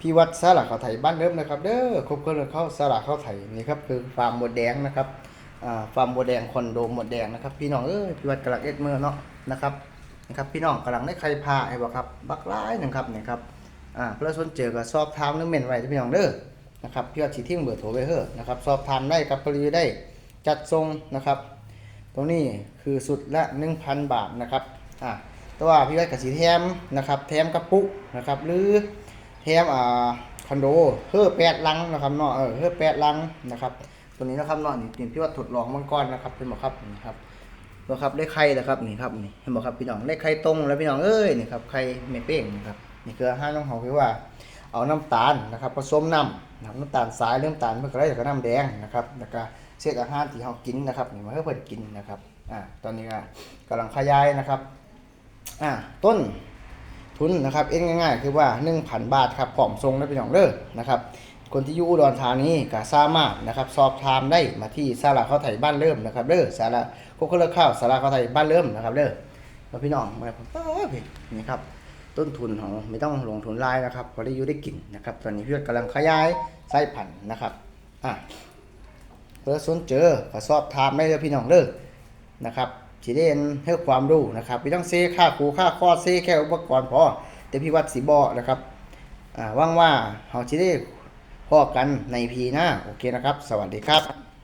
พี่วัดสาระข้าวไทยบ้านเริ่มนะครับเด้อครบเครื่องเข้าสาระข้าวไทยนี่ครับคือฟาร์มหมดแดงนะครับอ่าฟาร์มหมดแดงคอนโดหมดแดงนะครับ พี่น้องเอ้ยพี่วัดกำลังเอ็ดเมือเนาะนะครับนะครับพี่น้องกำลังได้ใครพาไอ้บ่ครับบักร้ายนึ่ครับนี่ครับอ่าเพื่อสนเจอกับสอบถามหรือเมนไว้ที่พี่น้องเด้อนะครับพี่วัดสิทิ้งเบอร์โทรไว้เฮ้อนะครับสอบถามได้ครับปรีได้จัดทรงนะครับตรงนี้คือสุดละ 1,000 บาทนะครับอ่าแต่ว่าพี่ไว้กับสีแถมนะครับแถมกระปุกนะครับหรือ แถมอ่าคอนโดเฮ้อแปดลังนะครับเนาะเออเฮ้อแปดลังนะครับ ตัวนี้นะครับเนาะนี่นี่พี่ว่าทดลองมังกรนะครับเป็นบอกครับนี่ครับตัวครับเลขไข่นะครับนี่ครับนี่เห็นบอกครับพี่น้องเลขไข่ตรงแล้วพี่น้องเอ้ยนี่ครับไข่ไม่เป้งนะครับนี่คืออาหารของเขาคือว่า เอาน้ำตาลนะครับผสมน้ำนะครับน้ำตาลทรายเรื่องน้ำตาลเพื่ออะไรกับน้ำแดงนะครับแล้วก็เศษอาหารที่เรากินนะครับนี่มาให้เพิ่นกินนะครับอ่าตอนนี้ก็กำลังขยายนะครับอ่าต้น ทุนนะครับเอ็นง่ายๆ คือว่า 1,000 บาทครับพร้อมทรงได้พี่น้องเด้อนะครับคนที่อยู่อุดรธานีก็สามารถนะครับสอบถามได้มาที่สาราข้าวไทยบ้านเริ่มนะครับเด้อสาราโคกเลือกข้าวสาราข้าวไทยบ้านเริ่มนะครับเด้อแล้วพี่น้องมาผมป้าพี่นี่ครับต้นทุนของไม่ต้องลงทุนรายนะครับพอได้อยู่ได้กินนะครับ ตอนนี้พี่กำลังขยายไส้พันนะครับอะเพื่อสนเจอก็สอบถามได้เลยพี่น้องเด้อนะครับ สีเด่นให้ความรู้นะครับไม่ต้องเซค่าครูค่าคอร์สเซแค่อุปกรณ์พอแต่พี่วัดสีบอนะครับอ่าว่างว่าเขาจะได้พอกันในพีหน้าโอเคนะครับ สวัสดีครับ